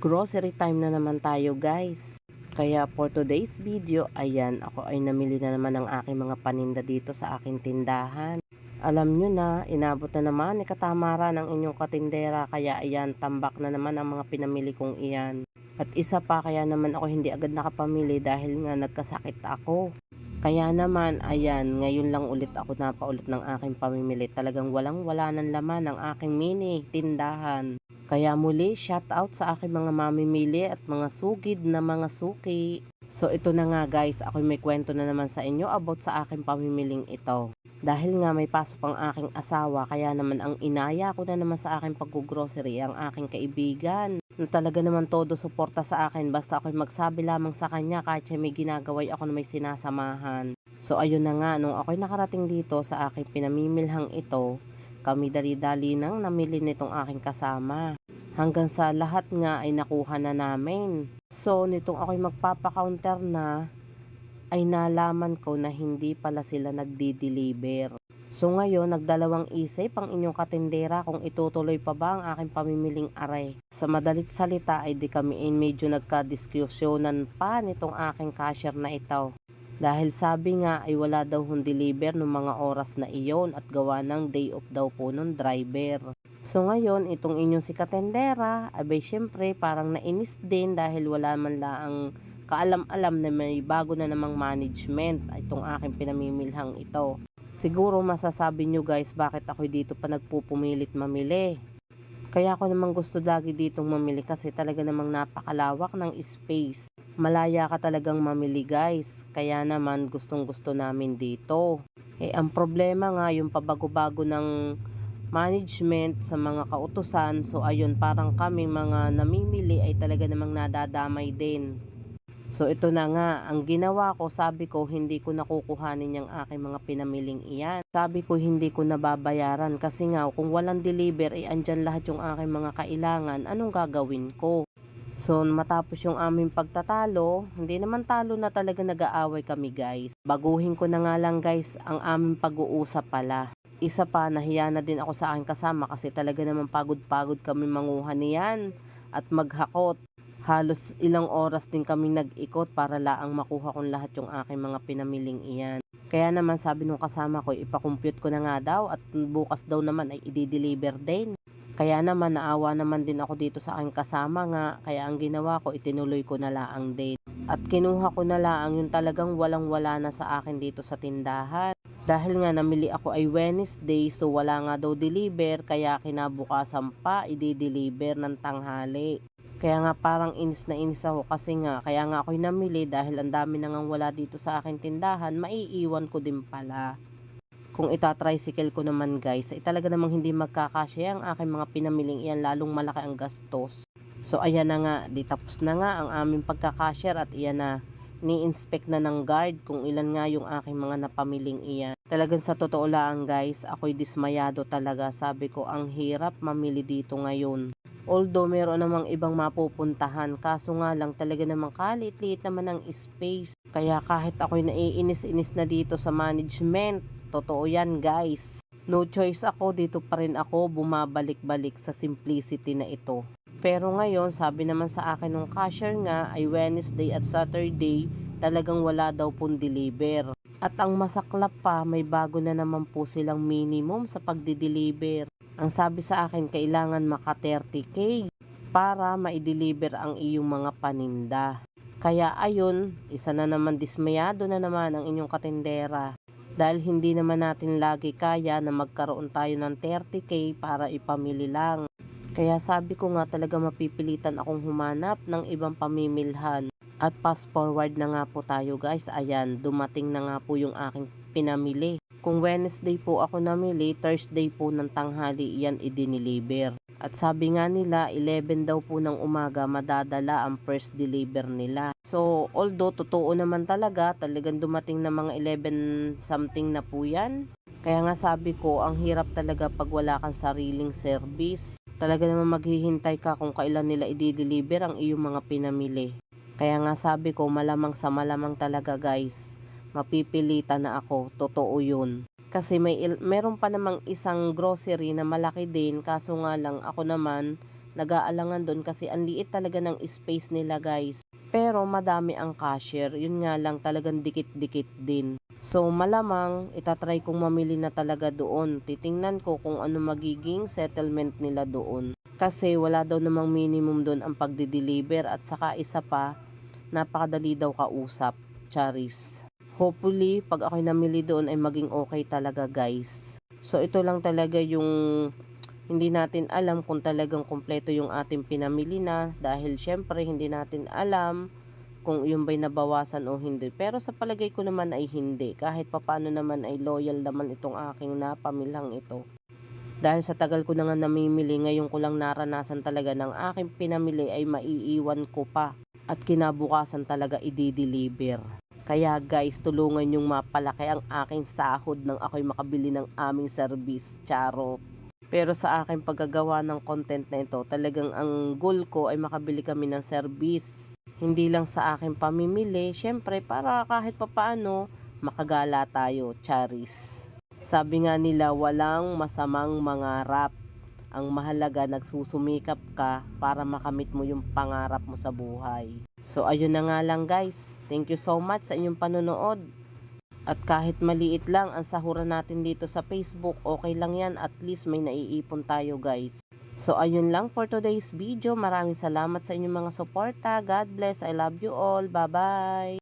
Grocery time na naman tayo guys. Kaya for today's video, ayan, ako ay namili na naman ng aking mga paninda dito sa aking tindahan. Alam nyo na, inabot na naman ni katamara ng inyong katindera, kaya ayan, tambak na naman ang mga pinamili kong iyan. At isa pa, kaya naman ako hindi agad nakapamili dahil nga nagkasakit ako. Kaya naman, ayan, ngayon lang ulit ako napaulit ng aking pamimili. Talagang walang wala ng laman ang aking mini tindahan. Kaya muli, shout out sa aking mga mamimili at mga sugid na mga suki. So ito na nga guys, ako may kwento na naman sa inyo about sa aking pamimiling ito. Dahil nga may pasok ang aking asawa, kaya naman ang inaya ko na naman sa aking pag-grocery ang aking kaibigan. Na talaga naman todo suporta sa akin basta ako'y magsabi lamang sa kanya kahit siya may ginagaway ako na may sinasamahan. So ayun na nga, nung ako'y nakarating dito sa aking pinamimilhang ito, kami dali-dali nang namili nitong aking kasama. Hanggang sa lahat nga ay nakuha na namin. So nitong ako'y magpapa-counter na, ay nalaman ko na hindi pala sila nagdi-deliver. So ngayon, nagdalawang isip ang inyong katindera kung itutuloy pa ba ang aking pamimiling aray. Sa madalit salita ay di kami ay medyo nagka-diskusyonan pa nitong aking cashier na ito. Dahil sabi nga ay wala daw hong deliver ng mga oras na iyon at gawa ng day off daw po ng driver. So ngayon, itong inyong si katendera, abay syempre parang nainis din dahil wala man lang kaalam-alam na may bago na namang management itong aking pinamimilhang ito. Siguro masasabi nyo guys bakit ako dito pa nagpupumilit mamili. Kaya ako namang gusto lagi ditong mamili kasi talaga namang napakalawak ng space. Malaya ka talagang mamili guys. Kaya naman gustong gusto namin dito. Eh ang problema nga yung pabago-bago ng management sa mga kautusan. So ayun parang kami mga namimili ay talaga namang nadadamay din. So ito na nga, ang ginawa ko, sabi ko hindi ko nakukuhanin yung aking mga pinamiling iyan. Sabi ko hindi ko nababayaran kasi nga kung walang deliver ay andyan lahat yung aking mga kailangan, anong gagawin ko? So matapos yung aming pagtatalo, hindi naman talo na talaga nag-aaway kami guys. Baguhin ko na nga lang guys ang aming pag-uusap pala. Isa pa, nahiya na din ako sa aking kasama kasi talaga naman pagod-pagod kami manguha niyan at maghakot halos ilang oras din kami nag-ikot para laang makuha kong lahat yung aking mga pinamiling iyan. Kaya naman sabi nung kasama ko, ipakompute ko na nga daw at bukas daw naman ay i-deliver din. Kaya naman naawa naman din ako dito sa aking kasama nga, kaya ang ginawa ko, itinuloy ko na laang din. At kinuha ko na laang yung talagang walang-wala na sa akin dito sa tindahan. Dahil nga namili ako ay Wednesday so wala nga daw deliver kaya kinabukasan pa i-deliver ng tanghali. Kaya nga parang inis na inis ako kasi nga kaya nga ako'y namili dahil ang dami nang wala dito sa akin tindahan, maiiwan ko din pala. Kung itatricycle ko naman guys, ay talaga namang hindi magkakasya ang aking mga pinamiling iyan lalong malaki ang gastos. So ayan na nga, di tapos na nga ang aming pagkakasher at iyan na ni-inspect na ng guard kung ilan nga yung aking mga napamiling iyan. Talagang sa totoo lang guys, ako'y dismayado talaga. Sabi ko, ang hirap mamili dito ngayon. Although meron namang ibang mapupuntahan, kaso nga lang talaga namang kalit-liit naman ang space. Kaya kahit ako'y naiinis-inis na dito sa management, totoo yan guys. No choice ako, dito pa rin ako bumabalik-balik sa simplicity na ito. Pero ngayon, sabi naman sa akin ng cashier nga ay Wednesday at Saturday, talagang wala daw pong deliver. At ang masaklap pa, may bago na naman po silang minimum sa pagdi-deliver. Ang sabi sa akin, kailangan maka 30k para ma-deliver ang iyong mga paninda. Kaya ayun, isa na naman dismayado na naman ang inyong katindera. Dahil hindi naman natin lagi kaya na magkaroon tayo ng 30k para ipamili lang. Kaya sabi ko nga talaga mapipilitan akong humanap ng ibang pamimilhan. At fast forward na nga po tayo guys. Ayan, dumating na nga po yung aking pinamili. Kung Wednesday po ako namili, Thursday po ng tanghali yan idiniliver. At sabi nga nila, 11 daw po ng umaga madadala ang first deliver nila. So, although totoo naman talaga, talagang dumating na mga 11 something na po yan. Kaya nga sabi ko, ang hirap talaga pag wala kang sariling service. Talaga naman maghihintay ka kung kailan nila i-deliver ang iyong mga pinamili. Kaya nga sabi ko, malamang sa malamang talaga guys, mapipilitan na ako, totoo yun. Kasi may meron pa namang isang grocery na malaki din, kaso nga lang ako naman, nag-aalangan doon kasi ang liit talaga ng space nila guys. Pero madami ang cashier, yun nga lang talagang dikit-dikit din. So malamang itatry kong mamili na talaga doon. Titingnan ko kung ano magiging settlement nila doon. Kasi wala daw namang minimum doon ang pagdi-deliver at saka isa pa, napakadali daw kausap. Charis. Hopefully, pag ako'y namili doon ay maging okay talaga guys. So ito lang talaga yung hindi natin alam kung talagang kumpleto yung ating pinamili na dahil syempre hindi natin alam kung yung ba'y nabawasan o hindi. Pero sa palagay ko naman ay hindi. Kahit papano naman ay loyal naman itong aking napamilang ito. Dahil sa tagal ko na nga namimili, ngayon ko lang naranasan talaga ng aking pinamili ay maiiwan ko pa. At kinabukasan talaga i-deliver. Kaya guys, tulungan yung mapalaki ang aking sahod nang ako'y makabili ng aming service. Charot. Pero sa aking paggagawa ng content na ito, talagang ang goal ko ay makabili kami ng service. Hindi lang sa aking pamimili, syempre para kahit papaano makagala tayo, charis. Sabi nga nila, walang masamang mangarap. Ang mahalaga, nagsusumikap ka para makamit mo yung pangarap mo sa buhay. So, ayun na nga lang guys. Thank you so much sa inyong panonood. At kahit maliit lang ang sahuran natin dito sa Facebook, okay lang yan. At least may naiipon tayo guys. So ayun lang for today's video. Maraming salamat sa inyong mga suporta. God bless. I love you all. Bye-bye.